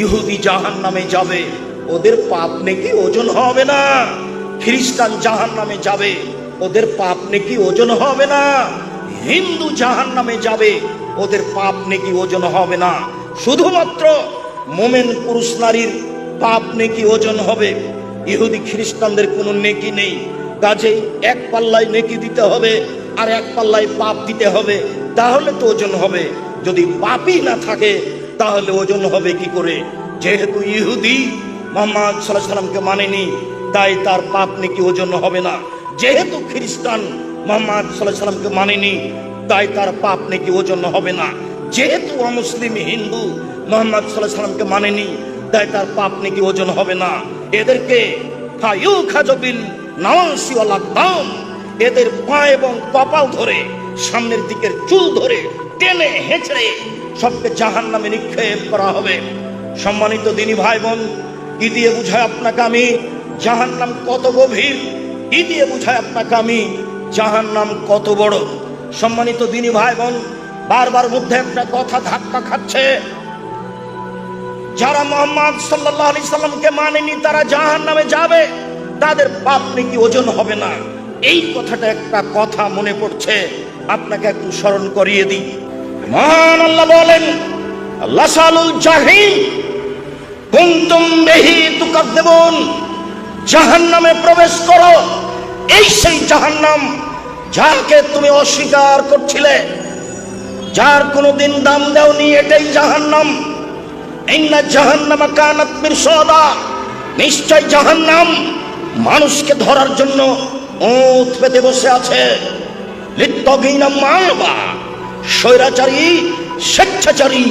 ইহুদি জাহান নামে যাবে, ওদের পাপ নাকি ওজন হবে না। খ্রিস্টান জাহান নামে যাবে, ওদের পাপ নাকি ওজন হবে না। হিন্দু জাহান নামে যাবে, ওদের পাপ নাকি ওজন হবে না। শুধুমাত্র মোমেন পুরুষ নারীর পাপ নেকি ওজন হবে। ইহুদি খ্রিস্টানদের কোনো নেকি নেই। কাজেই এক পাল্লায় নেকি দিতে হবে আর এক পাল্লায় পাপ দিতে হবে, তাহলে তো ওজন হবে। যদি পাপই না থাকে তাহলে ওজন হবে কি করে? যেহেতু ইহুদি মোহাম্মদ সাল্লাহ সাল্লামকে মানেনি, তাই তার পাপ নাকি ওজন হবে না। যেহেতু খ্রিস্টান মোহাম্মদ সাল্লাহ সাল্লামকে মানেনি, তাই তার পাপ নাকি ওজন হবে না। যেহেতু অমুসলিম হিন্দু মোহাম্মদ সাল্লাহ সাল্লামকে মানেনি, তাই তার পাপ নাকি ওজন হবে না। এদেরকে ফায়ু খাজবিল নাওয়াসি ওয়াল আকদাম, এদের পা এবং কপাল ধরে, সামনের দিকের চুল ধরে, টেনে হেঁচড়ে সবকে জাহান নামে নিক্ষেপ করা হবে। সম্মানিত দিনী ভাই বোন কি দিয়ে বুঝায় আপনাকে আমি জাহান নাম কত গভীর কি দিয়ে বুঝায় আপনাকে আমি জাহান নাম কত বড়। সম্মানিত দিনী ভাই বোন বারবার মধ্যে একটা কথা ধাক্কা খাচ্ছে। যারা মোহাম্মদ সাল্লাহ আলি সাল্লামকে মানেনি, তারা জাহান নামে যাবে। তাদের পাপ নাকি ওজন হবে না। এই কথাটা একটা কথা মনে পড়ছে। আপনাকে একটু স্মরণ করিয়ে দিই। মহান আল্লাহ বলেন লাসালুল জাহিম কুন্তুম বেহি তুকাদ্দেবুন, জাহান্নামে প্রবেশ করো, এই সেই জাহান্নাম যাকে তুমি অস্বীকার করছিলে, যার কোনোদিন দাম দেওনি, এটাই জাহান্নাম। ইন্না জাহান্নামা কানাত মিরসাদা নিশ্চয় জাহান্নাম মানুষকে ধরার জন্য ওঁত পেতে বসে আছে। লিত্তগিনা মালবা। স্বৈরাচারী, স্বেচ্ছাচারী,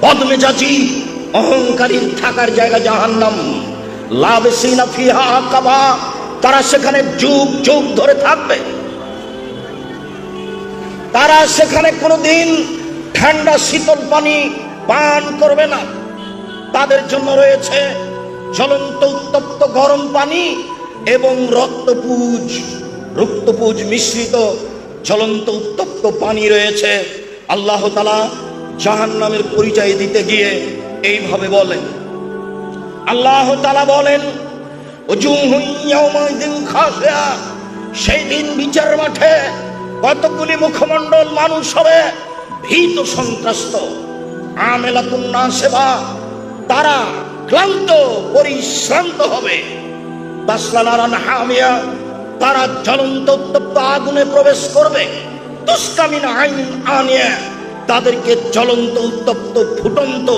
বদমেজাজি, অহংকারীর থাকার জায়গা জাহান্নাম। লাভসিনা ফিহা কাবা তারা সেখানে যুগ যুগ ধরে থাকবে। তারা সেখানে কোনোদিন ঠান্ডা শীতল পানি পান করবে না। তাদের জন্য রয়েছে জ্বলন্ত, উত্তপ্ত গরম পানি এবং রক্তপুজ রক্তপুজ মিশ্রিত জ্বলন্ত উত্তপ্ত পানি রয়েছে। আল্লাহ তালা জাহান নামের পরিচয় দিতে গিয়ে এইভাবে বলেন। আল্লাহ তালা বলেন সেই দিন বিচার মাঠে কতগুলি মুখমণ্ডল মানুষ হবে, ভীত সন্ত্রস্ত। আমেলাতুন্না সেবা তারা ক্লান্ত, পরিশ্রান্ত হবে। তাসলানারান হামিয়া তারা জ্বলন্ত উত্তপ্ত আগুনে প্রবেশ করবে। তুস্কামিন আইন আনিয়া তাদেরকে জ্বলন্ত, উত্তপ্ত, ফুটন্ত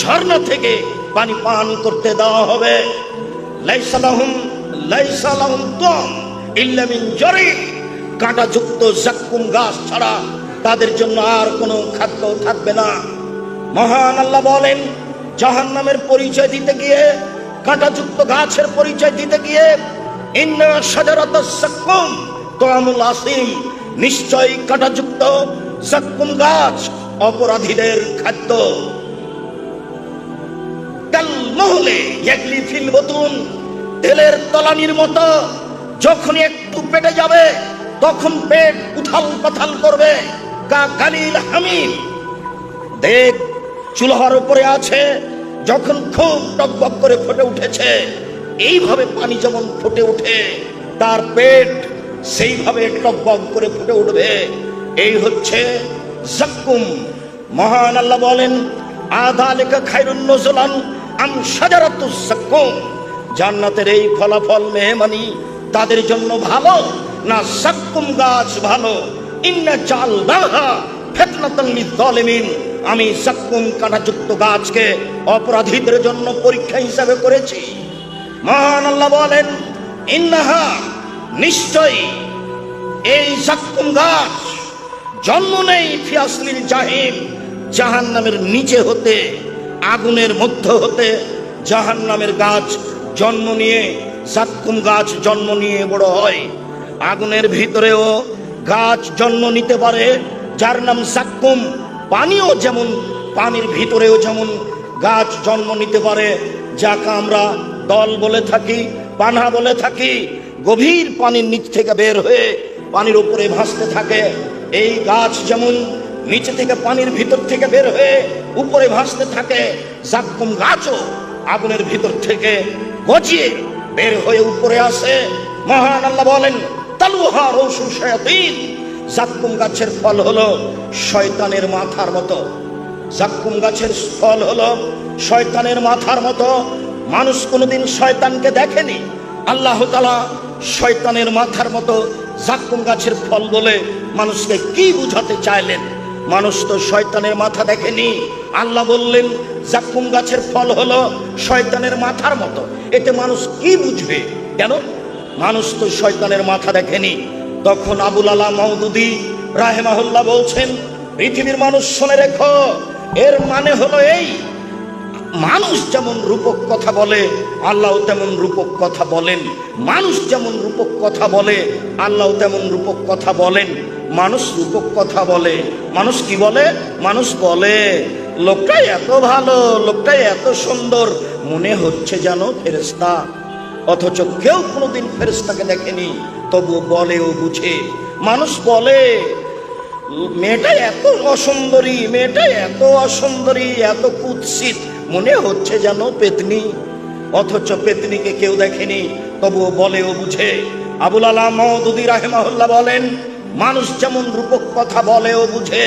ঝর্ণা থেকে পানি পান করতে দেওয়া হবে। লাইসালাহুম লাইসালাহুম তুম ইল্লা মিন জরিক কাঁটাযুক্ত জাক্কুম গাছ ছাড়া তাদের জন্য আর কোনো খাদ্য থাকবে না। মহান আল্লাহ বলেন, জাহান্নামের পরিচয় দিতে গিয়ে, কাঁটাযুক্ত গাছের পরিচয় দিতে গিয়ে ইন্না সাজারত সাক্কুম তোয়ামুল নিশ্চয়ই কাঁটাযুক্ত সাক্কুম গাছ অপরাধীদের খাদ্য। মহলে ইয়াগলি ফিল বতুন, তেলের তলানির মতো যখন একটু পেটে যাবে, তখন পেট উথাল পাথাল করবে কা কালিল হামিম। দেখ চুলহার উপরে আছে, যখন খুব টকবক করে ফুটে উঠেছে এইভাবে পানি যেমন ফুটে উঠে তার পেট সেইভাবে টকবক করে ফুটে উঠবে। এই হচ্ছে জাক্কুম। মহান আল্লাহ বলেন, আধা লেখা খাইরুন নজলান আম সাজারাতু জাক্কুম। জান্নাতের এই ফলাফল মেহমানি তাদের জন্য ভালো না সাক্কুম গাছ ভালো? ইন্না চাল দাহা ফেতনাতাল লিযালিমিন আমি সাক্কুম কাঁটাযুক্ত গাছকে অপরাধীদের জন্য পরীক্ষা হিসাবে করেছি। মহান আল্লাহ বলেন, ইন্নাহা, নিশ্চয়ই এই সাক্কুম গাছ জন্ম নেই ফিয়াসলিল জাহিম জাহান নামের নিচে হতে, আগুনের মধ্য হতে জাহান নামের গাছ জন্ম নিয়ে সাক্কুম গাছ জন্ম নিয়ে বড় হয়। আগুনের ভিতরেও গাছ জন্ম নিতে পারে, যার নাম সাক্কুম পানিও যেমন, পানির ভিতরেও যেমন গাছ জন্ম নিতে পারে, যাকে আমরা দল বলে থাকি পানা বলে থাকি, গভীর পানির নিচ থেকে বের হয়ে পানির উপরে ভাসতে থাকে। এই গাছ যেমন নিচে থেকে পানির ভিতর থেকে বের হয়ে উপরে ভাসতে থাকে, জাক্কুম গাছও আগুনের ভিতর থেকে গজিয়ে বের হয়ে উপরে আসে। মহান আল্লাহ বলেন, তালুহা রসু শায়াতিন। জাক্কুম গাছের ফল হলো শয়তানের মাথার মতো। জাক্কুম গাছের ফল হলো শয়তানের মাথার মতো। মানুষ কোনোদিন শয়তানকে দেখেনি। আল্লাহ তালা শয়তানের মাথার মতো জাক্কুম গাছের ফল বলে মানুষকে কি বুঝাতে চাইলেন? মানুষ তো শয়তানের মাথা দেখেনি। আল্লাহ বললেন, জাক্কুম গাছের ফল হলো শয়তানের মাথার মতো। এতে মানুষ কি বুঝবে? কেন? মানুষ তো শয়তানের মাথা দেখেনি। তখন আবুল আলা মৌদুদি রাহেমাহুল্লাহ বলছেন, পৃথিবীর মানুষ শুনে রেখো। এর মানে হলো এই মানুষ যেমন রূপক কথা বলে, আল্লাহ তেমন রূপক কথা বলেন। মানুষ যেমন রূপক কথা বলে, আল্লাহ তেমন রূপক কথা বলেন। মানুষ রূপক কথা বলে। মানুষ কি বলে? মানুষ বলে, লোকটাই এত ভালো, লোকটাই এত সুন্দর, মনে হচ্ছে যেন ফেরেস্তা অথচ কেউ কোনোদিন ফেরেস্তাকে দেখেনি তবু বলে ও বুঝে। মানুষ বলে মেয়েটা এত অসুন্দরী মেয়েটা এত অসুন্দরী, এত কুৎসিত। মনে হচ্ছে যেন পেতনি। অথচ পেতনিকে কেউ দেখেনি, তবুও বলে ও বুঝে। আবুল আলাম মহদুদি রাহেমাহুল্লাহ বলেন, মানুষ যেমন রূপক কথা বলে ও বুঝে,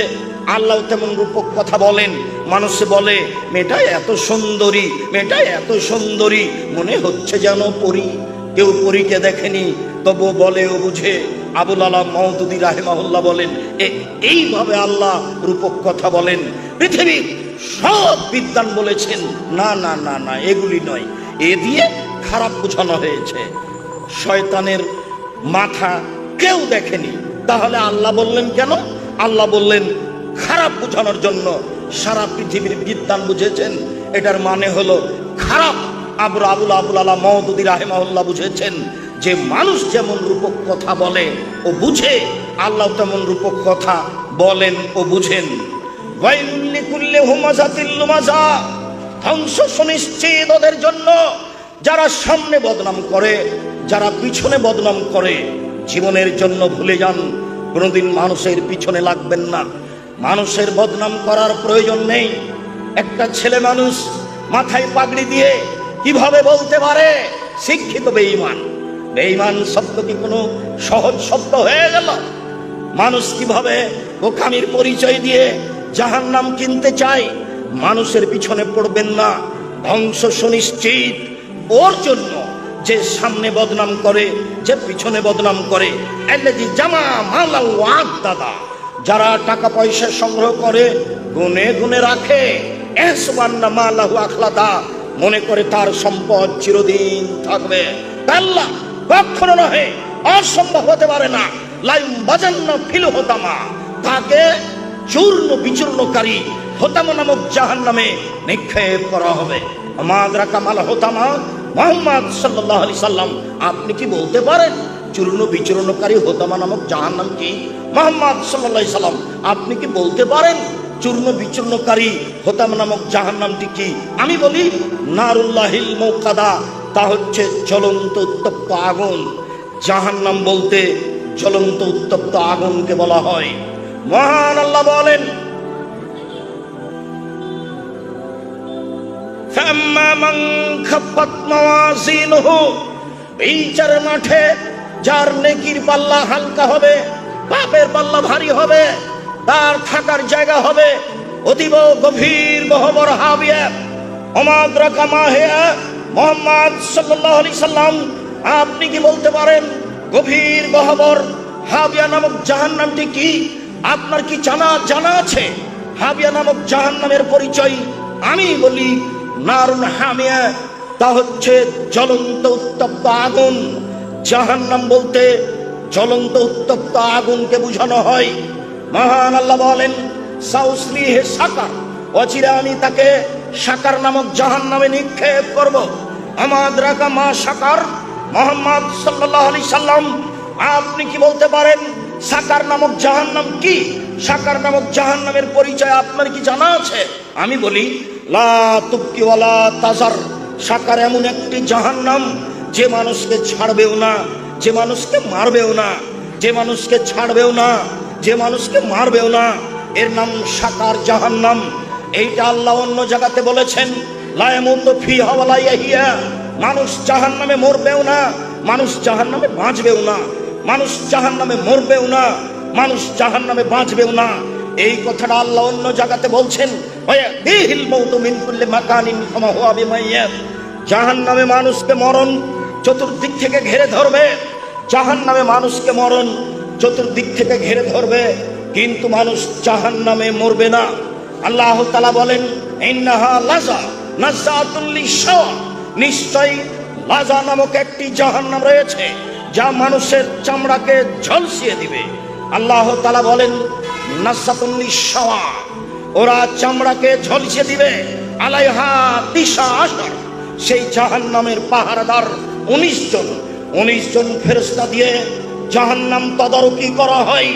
আল্লাহ তেমন রূপক কথা বলেন। মানুষ বলে, মেয়েটা এত সুন্দরী, মেয়েটা এত সুন্দরী, মনে হচ্ছে যেন পরি। কেউ পরীকে দেখেনি তবু বলে ও বুঝে। আবুল আলাম মহদুদি রাহেমাহুল্লাহ বলেন এইভাবে আল্লাহ রূপক কথা বলেন। পৃথিবীর সব বিদ্যান বলেছেন, না না না না, এগুলি নয়। এ দিয়ে খারাপ বোঝানো হয়েছে। শয়তানের মাথা কেউ দেখেনি। তাহলে আল্লাহ বললেন কেন? আল্লাহ বললেন, খারাপ বোঝানোর জন্য সারা পৃথিবীর বিদ্যান বুঝেছেন। এটার মানে হলো খারাপ। আবুল আবুল আবুল আলা মহদুদি রাহেমাহুল্লাহ বুঝেছেন যে মানুষ যেমন রূপক কথা বলে ও বুঝে, আল্লাহ তেমন রূপক কথা বলেন ও বুঝেন। ধ্বংস সুনিশ্চিত ওদের জন্য। যারা সামনে বদনাম করে, যারা পিছনে বদনাম করে, জীবনের জন্য ভুলে যান। কোনোদিন মানুষের পিছনে লাগবেন না। মানুষের বদনাম করার প্রয়োজন নেই। একটা ছেলে মানুষ মাথায় পাগড়ি দিয়ে কীভাবে বলতে পারে? শিক্ষিত বেঈমান। বেঈমান শব্দ কি কোনো সহজ শব্দ হয়ে গেল? মানুষ কীভাবে বোকামির পরিচয় দিয়ে জাহান নাম কিনতে চায়, মানুষের পিছনে পড়বেন না। ধ্বংস সুনিশ্চিত। ওর জন্য যে সামনে বদনাম করে, যে পিছনে বদনাম করে জামা মালাল ওয়াক দাদা, যারা টাকা পয়সা সংগ্রহ করে, গুনে গুনে রাখে। আখলাদা, মনে করে তার সম্পদ চিরদিন থাকবে। আল্লাহ কখনো নহে, অসম্ভব হতে পারে না। লাইম বাজান্ন ফিল হতামা তাকে চূর্ণ বিচূর্ণকারী হতাম নামক জাহান নামে নিক্ষেপ করা হবে। আমাদরা কামাল হতামা, মোহাম্মদ সাল্লাহ আলি সাল্লাম, আপনি কি বলতে পারেন চূর্ণ বিচূর্ণকারী হোতামা নামক জাহান নাম কি? মোহাম্মদ সাল্লাহ সাল্লাম, আপনি কি বলতে পারেন চূর্ণ বিচূর্ণকারী হোতাম নামক জাহান নামটি কি? আমি বলি, নারুল্লাহিল মৌকাদা, তা হচ্ছে জ্বলন্ত উত্তপ্ত আগুন। জাহান নাম বলতে জ্বলন্ত উত্তপ্ত আগুনকে বলা হয়। মহান আল্লাহ বলেন বিচারের মাঠে যার নেকির পাল্লা হালকা হবে, পাপের পাল্লা ভারী হবে, তার থাকার জায়গা হবে অতীব গভীর বহবর হাবিয়া। অমাদ্রা কামাহিয়া মোহাম্মদ সাল্লাহ আলি সাল্লাম, আপনি কি বলতে পারেন গভীর বহবর হাবিয়া নামক জাহান নামটি কি? আপনার কি জানা জানা আছে? হাবিয়া নামক জাহান্নামের পরিচয়? আমি বলি নারুন হামিয়া, তা হচ্ছে জ্বলন্ত উত্তপ্ত আগুন। জাহান্নাম বলতে জ্বলন্ত উত্তপ্ত আগুনকে বোঝানো হয়। মহান আল্লাহ বলেন সাউসলি হে সাকার, অচিরে আমি তাকে সাকার নামক জাহান নামে নিক্ষেপ করব। আমাদ রাকা মা সাকার, মোহাম্মদ সাল্লাহ আলি সাল্লাম, আপনি কি বলতে পারেন? সাকার নামক জাহান্নাম কি? সাকার নামক জাহান্নামের পরিচয় আপনার কি জানা আছে? আমি বলি, লা তাজার। সাকার এমন একটি জাহান্নাম যে মানুষকে ছাড়বেও না, যে মানুষকে মারবেও না, যে মানুষকে ছাড়বেও না, যে মানুষকে মারবেও না। এর নাম সাকার জাহান্নাম। এইটা আল্লাহ অন্য জায়গাতে বলেছেন লায়ামুত ফি হাওয়ালাইয়া মানুষ জাহান্নামে মরবেও না, মানুষ জাহান্নামে বাঁচবেও না। মানুষ জাহান্নামে মরবেও না, মানুষ জাহান্নামে বাঁচবেও না। এই কথাটা আল্লাহ অন্য জায়গাতে বলছেন, হুয়া বিমাইয়াত। মানুষকে মরণ চতুর্দিক থেকে ঘেরে ধরবে জাহান্নামে মানুষকে মরণ চতুর্দিক থেকে ঘেরে ধরবে, কিন্তু মানুষ জাহান্নামে মরবে না। আল্লাহ তালা বলেন, ইন্নাহা লাজা নামক একটি জাহান্নাম রয়েছে। যা মানুষের চামড়াকে ঝলসিয়ে দিবে। আল্লাহ তালা বলেন নাসাতুল লিশাওয়া ওরা চামড়াকে ঝলসিয়ে দিবে। আলাইহা দিশা আসার সেই জাহান নামের পাহারাদার উনিশ জন। উনিশ জন ফেরস্তা দিয়ে জাহান নাম তদারকি করা হয়।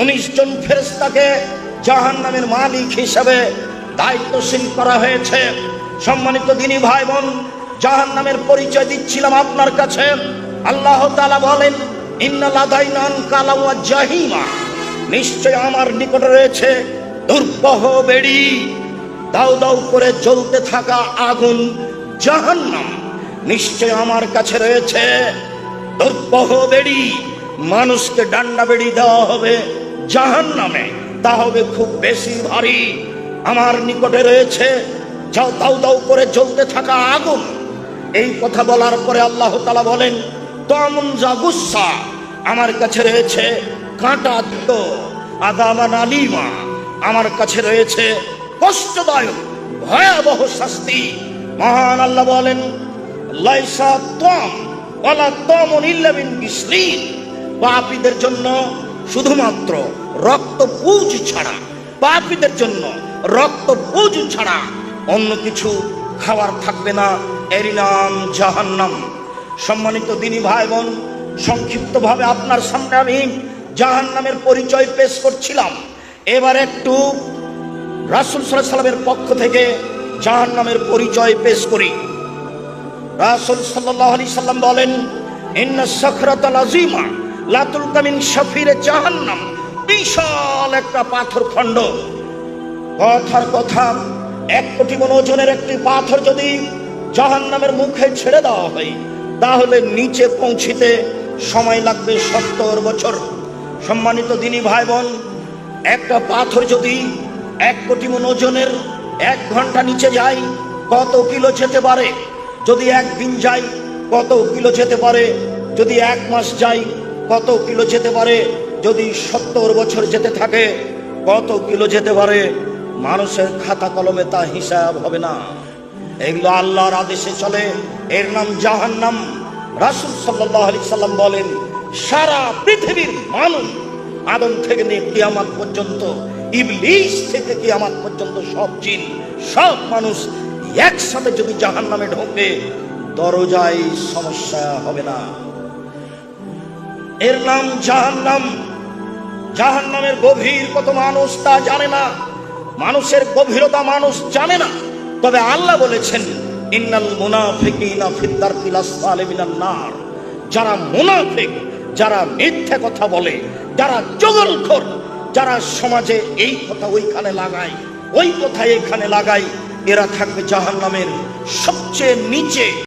উনিশ জন ফেরস্তাকে জাহান নামের মালিক হিসাবে দায়িত্বশীল করা হয়েছে। সম্মানিত দিনী ভাই বোন জাহান নামের পরিচয় দিচ্ছিলাম আপনার কাছে। আল্লাহ তাআলা বলেন জাহিমা। নিশ্চয় আমার নিকটে রয়েছে দুর্বহ বেড়ি। দাউ দাউ করে জ্বলতে থাকা আগুন জাহান্নাম। নিশ্চয় আমার কাছে রয়েছে দুর্বহ বেড়ি। মানুষকে ডান্ডা বেড়ি দেওয়া হবে জাহান্নামে। তা হবে খুব বেশি ভারী। আমার নিকটে রয়েছে, যাও দাউ দাউ করে জ্বলতে থাকা আগুন। এই কথা বলার পরে আল্লাহ তালা বলেন তমন যা গুসা আমার কাছে রয়েছে কাঁটা তো আদামান আলিমা আমার কাছে রয়েছে কষ্টদায়ক, ভয়াবহ শাস্তি। মহান আল্লাহ বলেন, লাইসা তম ওয়ালা তমন ইল্লামিন বিসলিন পাপীদের জন্য শুধুমাত্র রক্ত পুজ ছাড়া, পাপীদের জন্য রক্ত পুজ ছাড়া অন্য কিছু খাবার থাকবে না। এরই নাম জাহান্নাম। সম্মানিত দিনী ভাই বোন, সংক্ষিপ্তভাবে আপনার সামনে আমি জাহান্নামের পরিচয় পেশ করছিলাম। এবার একটু রাসুল সাল্লাহ সাল্লামের পক্ষ থেকে জাহান্নামের পরিচয় পেশ করি। রাসুল সাল্লাহ আলি সাল্লাম বলেন, ইন্না সখরাতাল আজিমা লাতুল কামিন শফিরে জাহান্নাম। বিশাল একটা পাথর খণ্ড। কথার কথা, এক কোটি মন ওজনের একটি পাথর যদি জাহান্নামের মুখে ছেড়ে দেওয়া হয় তাহলে নিচে পৌঁছিতে সময় লাগবে সত্তর বছর। সম্মানিত দিনী ভাই বোন একটা পাথর যদি এক কোটি মন ওজনের এক ঘণ্টা নিচে যায়, কত কিলো যেতে পারে? যদি একদিন যাই কত কিলো যেতে পারে? যদি এক মাস যাই কত কিলো যেতে পারে? যদি সত্তর বছর যেতে থাকে, কত কিলো যেতে পারে? মানুষের খাতা কলমে তা হিসাব হবে না। এগুলো আল্লাহর আদেশে চলে। এর নাম জাহান্নাম। রাসুল সাল্লাহ আলি সাল্লাম বলেন, সারা পৃথিবীর মানুষ আদম থেকে নিয়ে কিয়ামাত পর্যন্ত ইবলিশ থেকে কিয়ামাত পর্যন্ত সব জিন, সব মানুষ একসাথে যদি জাহান নামে ঢোকে, দরজায় সমস্যা হবে না। এর নাম জাহান্নাম। জাহান্নামের গভীর কত মানুষ তা জানে না। মানুষের গভীরতা মানুষ জানে না। তবে আল্লাহ বলেছেন ইন্নাল মুনাফিকিনা ফিদ্দারকিল আসফালে মিনান নার। যারা মুনাফিক, যারা মিথ্যা কথা বলে, যারা জগলখোর যারা সমাজে এই কথা ওইখানে লাগায়, ওই কথা এখানে লাগায়, এরা থাকবে জাহান্নামের সবচেয়ে নিচে।